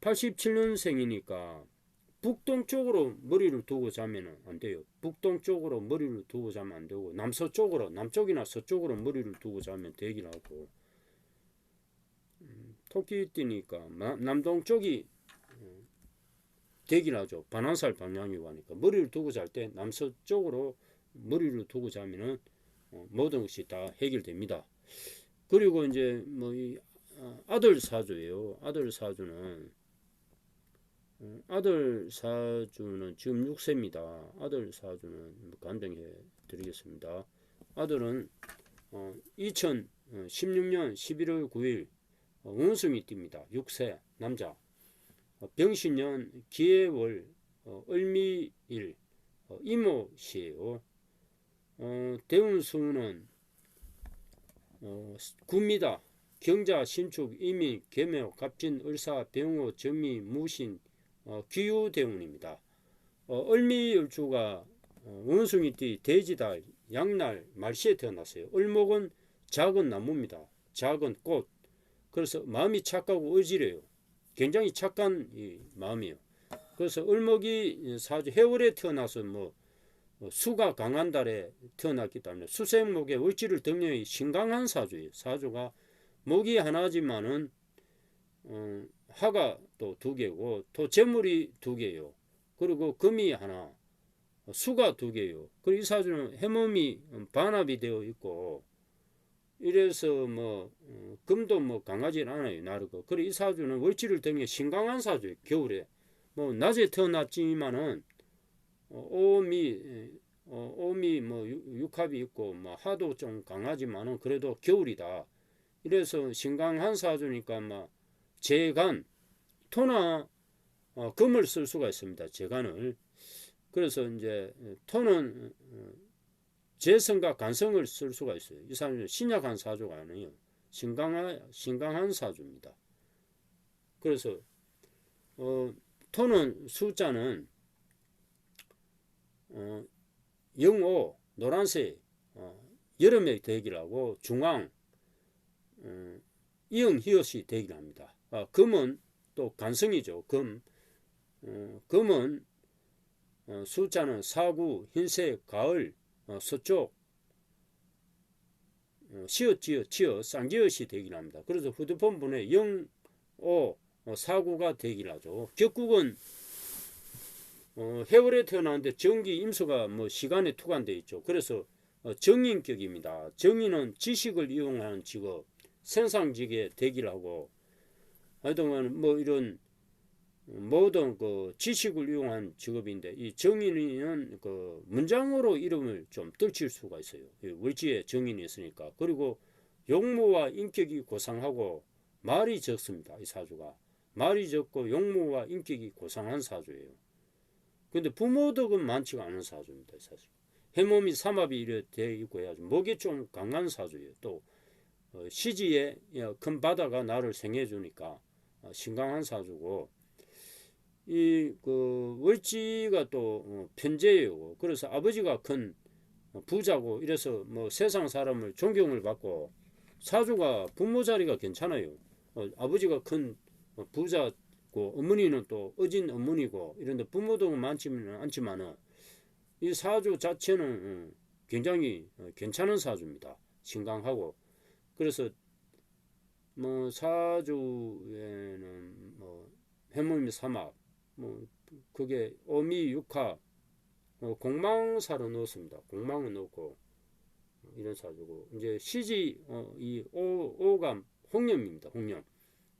87년생이니까 북동쪽으로 머리를 두고 자면 안 돼요. 북동쪽으로 머리를 두고 자면 안 되고 남서쪽으로 남쪽이나 서쪽으로 머리를 두고 자면 되긴 하고 음, 토끼띠니까 마- 남동쪽이 음, 되긴 하죠. 반환살 방향이고 하니까 머리를 두고 잘 때 남서쪽으로 머리를 두고 자면은 어, 모든 것이 다 해결됩니다. 그리고 이제 뭐 이 아, 아들 사주예요. 아들 사주는 어, 아들 사주는 지금 6세입니다. 아들 사주는 간증해 드리겠습니다. 아들은 어, 2016년 11월 9일 어, 원숭이 띠입니다. 6세 남자. 어, 병신년 기해월 어, 을미일 어, 이모시예요. 어, 대운수는 어, 구입니다. 경자, 신축, 이민, 계묘, 갑진, 을사, 병호, 정미, 무신, 어, 기후 대운입니다. 어, 을미을주가 어, 원숭이 띠, 돼지달, 양날, 말시에 태어났어요. 을목은 작은 나무입니다. 작은 꽃. 그래서 마음이 착하고 의지래요. 굉장히 착한 이 마음이에요. 그래서 을목이 사주 해월에 태어나서 뭐 어, 수가 강한 달에 태어났기 때문에 수생목의 월지를 등려의 신강한 사주예요. 사주가 목이 하나지만은 어, 화가 또 두 개고 또 재물이 두 개요. 그리고 금이 하나, 어, 수가 두 개요. 그리고 이 사주는 해몸이 반합이 되어 있고 이래서 뭐 어, 금도 뭐 강하진 않아요. 나르고. 그리고 이 사주는 월지를 등에 신강한 사주예요. 겨울에 뭐 낮에 태어났지만은 어, 오미 어, 오미 뭐 육- 육합이 있고 뭐 하도 좀 강하지만은 그래도 겨울이다. 이래서 신강한 사주니까 막 재간 토나 어, 금을 쓸 수가 있습니다. 재간을 그래서 이제 토는 어, 재성과 간성을 쓸 수가 있어요. 이 사람은 신약한 사주가 아니에요. 신강한 신강한 사주입니다. 그래서 어, 토는 숫자는 어, 영오 노란색 어, 여름에 대기라고 중앙 어, 이응 히읗이 대기합니다. 아, 금은 또 간성이죠. 금 어, 금은 어, 숫자는 사구 흰색 가을 어, 서쪽 어, 시옷 지읒 지읒 쌍지읒이 대기합니다. 그래서 휴대폰 번호에 영오 어, 사구가 대기하죠. 격국은 어, 해월에 태어났는데 정기 임수가 뭐 시간에 투관돼 있죠. 그래서 어, 정인격입니다. 정인은 지식을 이용하는 직업, 생산직에 대기를 하고 하여튼 뭐 이런 모든 그 지식을 이용한 직업인데 이 정인은 그 문장으로 이름을 좀 떨칠 수가 있어요. 이 월지에 정인이 있으니까 그리고 용모와 인격이 고상하고 말이 적습니다. 이 사주가 말이 적고 용모와 인격이 고상한 사주예요. 근데 부모 덕은 많지가 않은 사주입니다. 사실 해몸이 삼합이 이래 되어 있고 해야지 목이 좀 강한 사주예요. 또 어, 시지에 큰 바다가 나를 생해 주니까 어, 신강한 사주고 이 그 월지가 또 어, 편재예요. 그래서 아버지가 큰 어, 부자고 이래서 뭐 세상 사람을 존경을 받고 사주가 부모 자리가 괜찮아요. 어, 아버지가 큰 어, 부자고 어머니는 또 어진 어머니고 이런데 부모도 많지는 않지만은 이 사주 자체는 어, 굉장히 어, 괜찮은 사주입니다. 신강하고 그래서 뭐 사주에는 뭐 해몸이 삼합 뭐 그게 어미 육화 어, 공망사로 넣었습니다. 공망을 넣고 이런 사주고 이제 시지 어, 이 오, 오감 홍념입니다. 홍념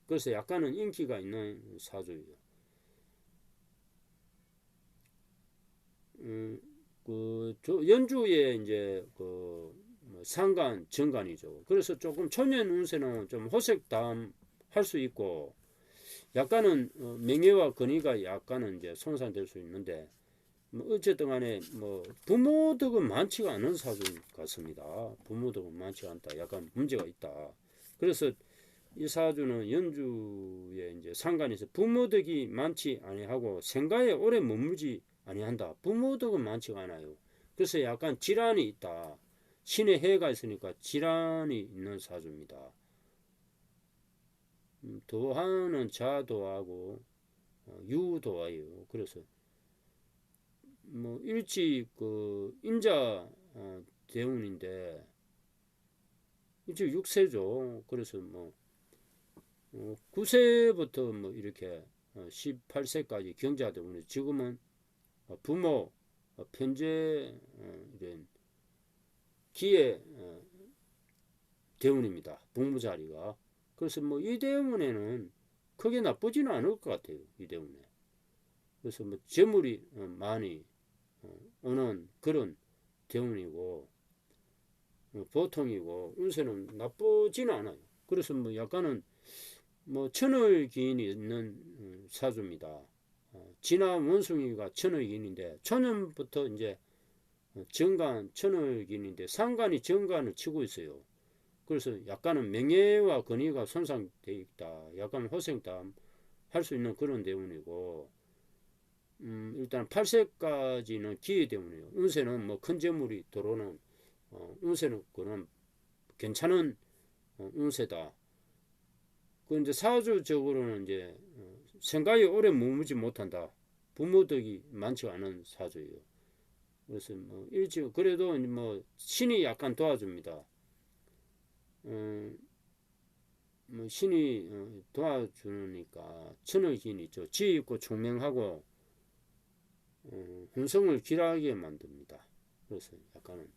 그래서 약간은 인기가 있는 사주예요. 음, 그, 저 연주에 이제 그뭐 상간, 정간이죠. 그래서 조금 초년 운세는 좀 호색담 할 수 있고 약간은 어, 명예와 권위가 약간은 이제 손상될 수 있는데 뭐 어쨌든 간에 뭐 부모 덕은 많지가 않은 사주 같습니다. 부모 덕은 많지 않다. 약간 문제가 있다. 그래서 이 사주는 연주에 이제 상관에서 부모 덕이 많지 아니하고 생가에 오래 머물지 아니한다. 부모 덕은 많지가 않아요. 그래서 약간 질환이 있다. 신의 해가 있으니까 질환이 있는 사주입니다. 음, 도화는 자도하고 어, 유도화예요. 그래서 뭐 일찍 그 인자 어, 대운인데 일찍 6세죠. 그래서 뭐 어, 9세부터 뭐 이렇게 어, 18세까지 경자 대운이 지금은 어, 부모 어, 편제 어, 이런 기회 어, 대운입니다. 북무 자리가. 그래서 뭐 이 대운에는 크게 나쁘지는 않을 것 같아요. 이 대운에. 그래서 뭐 재물이 어, 많이 어, 오는 그런 대운이고 어, 보통이고 운세는 나쁘지는 않아요. 그래서 뭐 약간은 뭐 천을 기인이 있는 음, 사주입니다. 어, 진화 원숭이가 천을 기인인데 천년부터 이제 어, 정간 천을 기인인데 상간이 정간을 치고 있어요. 그래서 약간은 명예와 권위가 손상돼 있다. 약간 호생담 할 수 있는 그런 대운이고 음, 일단 8세까지는 기회 때문이에요. 운세는 뭐 큰 재물이 들어오는 어, 운세는 그는 괜찮은 어, 운세다. 그 이제 사주적으로는 이제 어, 생각이 오래 머무지 못한다. 부모 덕이 많지 않은 사주예요. 그래서 뭐 일찍 그래도 뭐 신이 약간 도와줍니다. 어, 뭐 신이 어, 도와주니까 천의 기인이 있죠. 지혜 있고 총명하고 어, hun성을 길하게 만듭니다. 그래서 약간은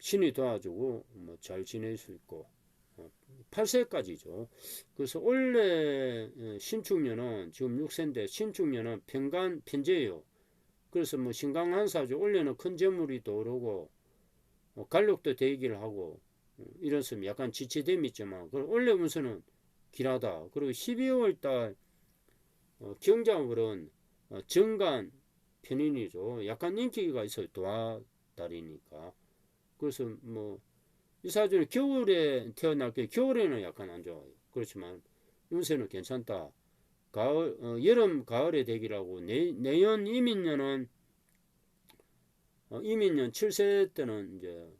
신이 도와주고 뭐 잘 지낼 수 있고 어, 8세까지죠. 그래서 원래 어, 신축년은 지금 6세인데 신축년은 편간 편제예요. 그래서 뭐 신강한사죠. 원래는 큰 재물이 떠오르고 어, 갈록도 대기를 하고 어, 이런 셈 약간 지체됨이 있지만 그 운세는 길하다. 그리고 12월 달 어, 경자월은 어, 정간 편인이죠. 약간 인기가 있어요. 도화달이니까. 그래서 뭐 이 사주는 겨울에 태어날 게 겨울에는 약간 안 좋아요. 그렇지만 운세는 괜찮다. 가을, 어, 여름, 가을에 대기라고 내, 내년 이민년은 어, 이민년 7세 때는 이제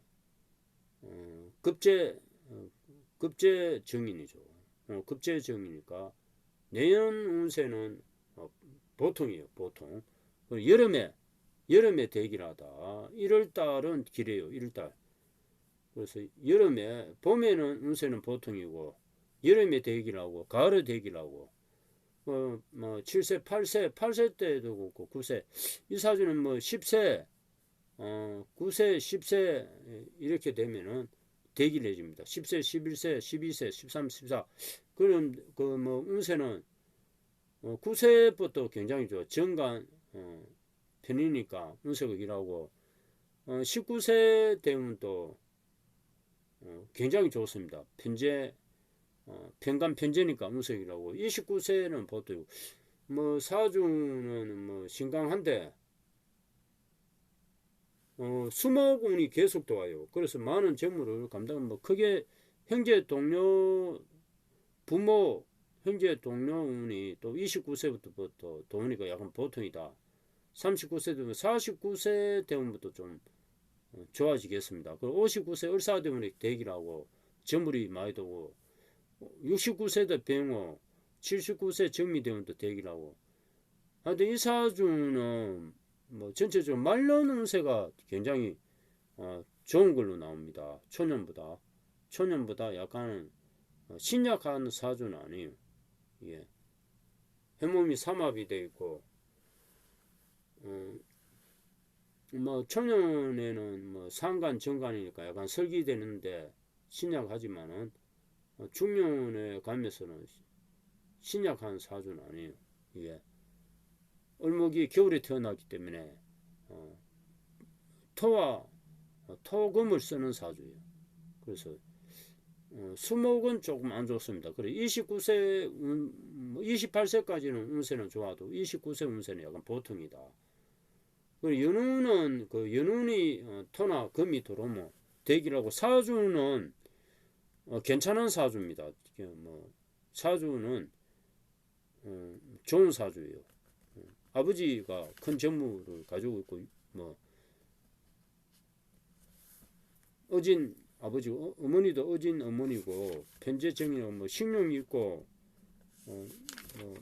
어, 급제 어, 급제 정인이죠. 어, 급제 정이니까 내년 운세는 어, 보통이에요. 보통. 여름에 여름에 대기하다. 1월 달은 길어요. 1월 달. 그래서 여름에 봄에는 운세는 보통이고 여름에 대기하고 가을에 대기하고 어, 뭐 7세, 8세, 8세 때도 그렇고 9세 이 사주는 뭐 10세, 어, 9세, 10세 이렇게 되면은 대기를 해줍니다. 10세, 11세, 12세, 13, 14 그럼 그 뭐 운세는 어, 9세부터 굉장히 좋아. 정간 어, 편이니까 운세가 길하고 어, 19세 되면 또 어, 굉장히 좋습니다. 편제 어, 편간 편제니까 운세이라고 29세는 보통 뭐 사주는 뭐 신강한데 어, 수목운이 계속 도와요. 그래서 많은 재물을 감당 뭐 크게 형제 동료 부모 형제 동료 운이 또 29세부터 도우니까 약간 보통이다. 39세 되면 49세 되면부터 좀 어, 좋아지겠습니다. 그리고 59세 을사 되면 대기라고 재물이 많이 도고 69세도 병호 79세 정미 되면 또 대기라고. 하여튼 이 사주는 뭐 전체적으로 말년 운세가 굉장히 어, 좋은 걸로 나옵니다. 초년보다 초년보다 약간 어, 신약한 사주는 아니에요. 예. 해몸이 삼합이 돼 있고 어, 뭐 청년에는 뭐 상간 정간이니까 약간 설기되는데 신약하지만은 어, 중년에 가면서는 신약한 사주는 아니에요. 이게 을목이 겨울에 태어났기 때문에 어, 토와 어, 토금을 쓰는 사주예요. 그래서 어, 수목은 조금 안 좋습니다. 그래 29세 운, 28세까지는 운세는 좋아도 29세 운세는 약간 보통이다. 그리고 연운은 그 연운이 어, 토나 금이 들어오면 대기라고 사주는 어, 괜찮은 사주입니다. 뭐 사주는 어, 좋은 사주예요. 어, 아버지가 큰 재물을 가지고 있고 뭐 어진 아버지 어, 어머니도 어진 어머니고 정의는 뭐 식룡이 있고 어, 뭐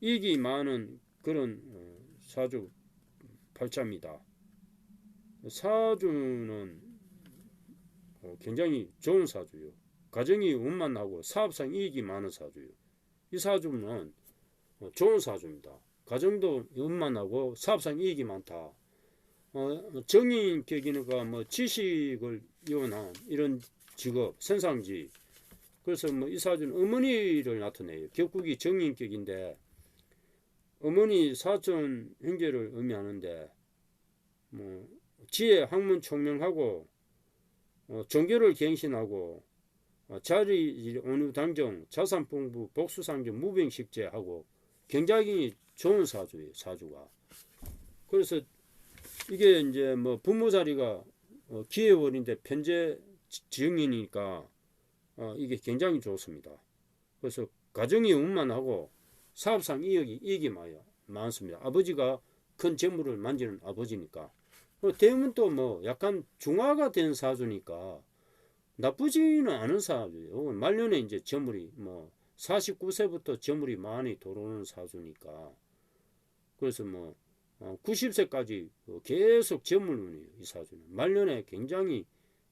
이익이 많은 그런 어, 사주 팔자입니다. 사주는 어, 굉장히 좋은 사주요. 가정이 원만하고 사업상 이익이 많은 사주요. 이 사주는 어, 좋은 사주입니다. 가정도 원만하고 사업상 이익이 많다. 어, 정인격이니까 뭐 지식을 이용한 이런 직업, 선상지. 그래서 뭐 이 사주는 어머니를 나타내요. 격국이 정인격인데 어머니 사촌 형제를 의미하는데 뭐 지혜, 학문, 총명하고 어, 종교를 갱신하고 어, 자리 어느 당정, 자산 풍부, 복수 상정, 무병 식제하고 굉장히 좋은 사주예요. 사주가. 그래서 이게 이제 뭐 부모 자리가 어, 기회월인데 편제 지응이니까 어, 이게 굉장히 좋습니다. 그래서 가정이 원만하고 사업상 이익이 이익이. 많습니다. 아버지가 큰 재물을 만지는 아버지니까. 어, 대음은 또 뭐 약간 중화가 된 사주니까 나쁘지는 않은 사주예요. 말년에 이제 재물이 뭐 49세부터 재물이 많이 들어오는 사주니까 그래서 뭐 90세까지 계속 재물운이에요. 이 사주는 말년에 굉장히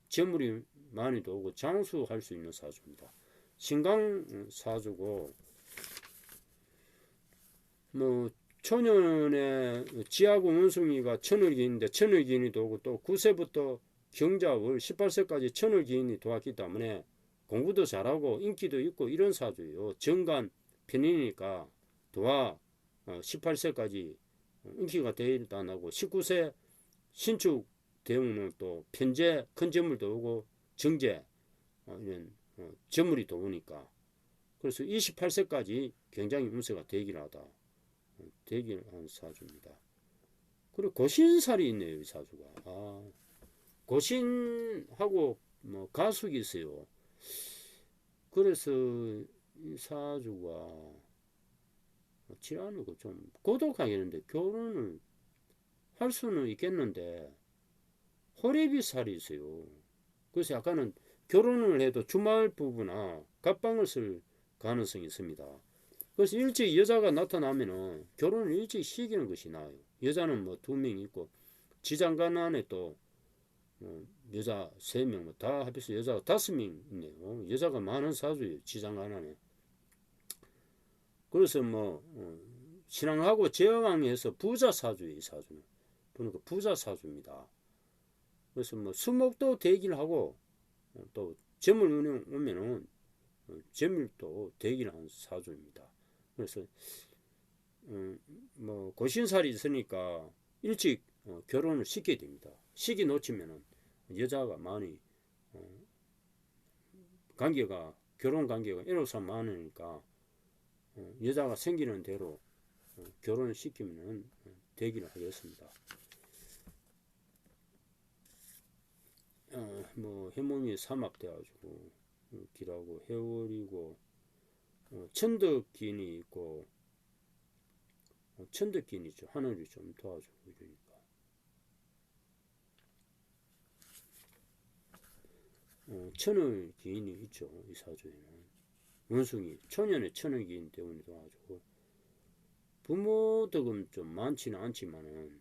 재물이 많이 들어오고 장수할 수 있는 사주입니다. 신강 사주고 뭐 초년에 지하고 원숭이가 천을기인데 천을기인이 도고 또 9세부터 경자월 18세까지 천을기인이 도왔기 때문에 공부도 잘하고 인기도 있고 이런 사주예요. 정관 편이니까 도와 18세까지 인기가 대단하고 19세 신축 대우는 또 편제 큰 재물도 오고 정제 어, 이런 어, 재물이 도우니까 그래서 28세까지 굉장히 운세가 대기하다. 대기한 사주입니다. 그리고 고신살이 있네요, 이 사주가. 아, 고신하고 뭐 가숙이 있어요. 그래서 이 사주가 지라는 좀 고독하겠는데 결혼을 할 수는 있겠는데 호래비 살이 있어요. 그래서 약간은 결혼을 해도 주말 부부나 갑방을 쓸 가능성이 있습니다. 그래서 일찍 여자가 나타나면은 결혼을 일찍 시키는 것이 나아요. 여자는 뭐 두 명 있고 지장간 안에 또 어, 여자 세 명, 뭐 다 합해서 여자가 다섯 명 있네요. 여자가 많은 사주예요. 지장간 안에. 그래서 뭐 어, 신앙하고 제왕해서 부자 사주예요. 이 사주는. 그러니까 부자 사주입니다. 그래서 뭐 수목도 대기를 하고 어, 또 재물 운영 오면은 어, 재물도 대기를 하는 사주입니다. 그래서 음, 뭐 고신살이 있으니까 일찍 어, 결혼을 시켜야 됩니다. 시기 놓치면은 여자가 많이 어, 관계가 결혼 관계가 에로사 많으니까 어, 여자가 생기는 대로 어, 결혼을 시키면은 어, 되기를 하겠습니다. 어, 뭐 해몸이 삼합돼가지고 어, 길하고 해월이고 어, 천덕기인이 있고 어, 천덕기인이 있죠. 하늘이 좀 도와주고 이러니까 어, 천을 기인이 있죠. 이 사주에는 원숭이 초년에 천을 기인 때문에 도와주고 부모 덕은 좀 많지는 않지만은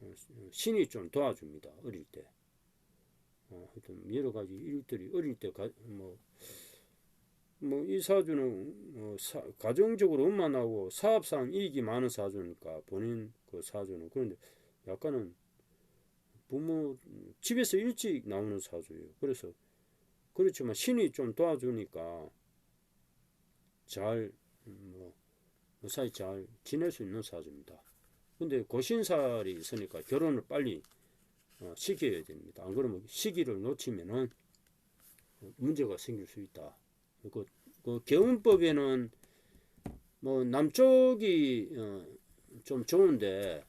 어, 신이 좀 도와줍니다. 어릴 때. 어, 하여튼 여러 가지 일들이 어릴 때뭐 뭐 이 사주는 뭐 사, 가정적으로 원만하고 사업상 이익이 많은 사주니까 본인 그 사주는 그런데 약간은 부모 집에서 일찍 나오는 사주예요. 그래서 그렇지만 신이 좀 도와주니까 잘 뭐, 무사히 잘 지낼 수 있는 사주입니다. 근데 고신살이 있으니까 결혼을 빨리 어, 시켜야 됩니다. 안 그러면 시기를 놓치면은 문제가 생길 수 있다. 그, 그 개운법에는 뭐 남쪽이 어, 좀 좋은데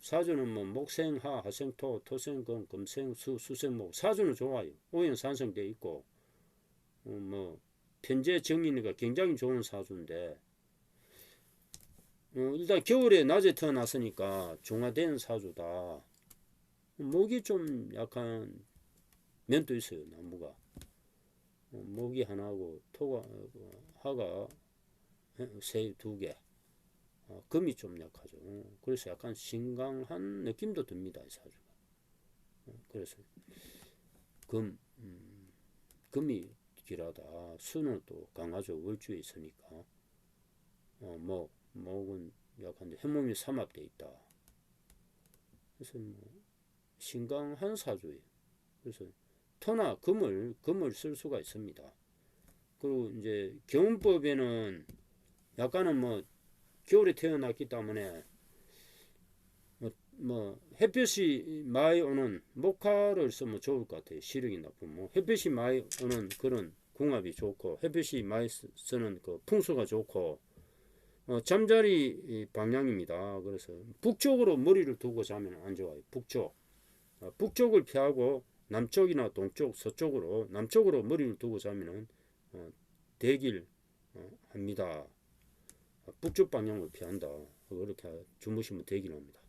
사주는 뭐 목생 하, 하생 토, 토생 금, 금생 수, 수생 목 사주는 좋아요. 오행산성돼 있고 어, 뭐 편제 정인이가 굉장히 좋은 사주인데 어, 일단 겨울에 낮에 태어났으니까 중화된 사주다. 목이 좀 약간 면도 있어요 나무가 어, 목이 하나고 토가 어, 하가 새두개. 어, 금이 좀 약하죠. 어, 그래서 약간 신강한 느낌도 듭니다 이 사주가. 어, 그래서 금 음, 금이 길하다. 수는 또 강하죠. 월주에 있으니까. 어, 목 목은 약한데 해몸이 삼합돼 있다. 그래서 뭐 신강한 사주예요. 그래서 토나 금을 금을 쓸 수가 있습니다. 그리고 이제 경운법에는 약간은 뭐 겨울에 태어났기 때문에 뭐, 뭐 햇볕이 많이 오는 목화를 쓰면 좋을 것 같아요. 시력이 나쁘면 뭐 햇볕이 많이 오는 그런 궁합이 좋고 햇볕이 많이 쓰- 쓰는 그 풍수가 좋고 어, 잠자리 이 방향입니다. 그래서 북쪽으로 머리를 두고 자면 안 좋아요. 북쪽. 어, 북쪽을 피하고 남쪽이나 동쪽, 서쪽으로 남쪽으로 머리를 두고 자면은 어, 대길 어, 합니다. 어, 북쪽 방향을 피한다. 그렇게 주무시면 대기를 합니다.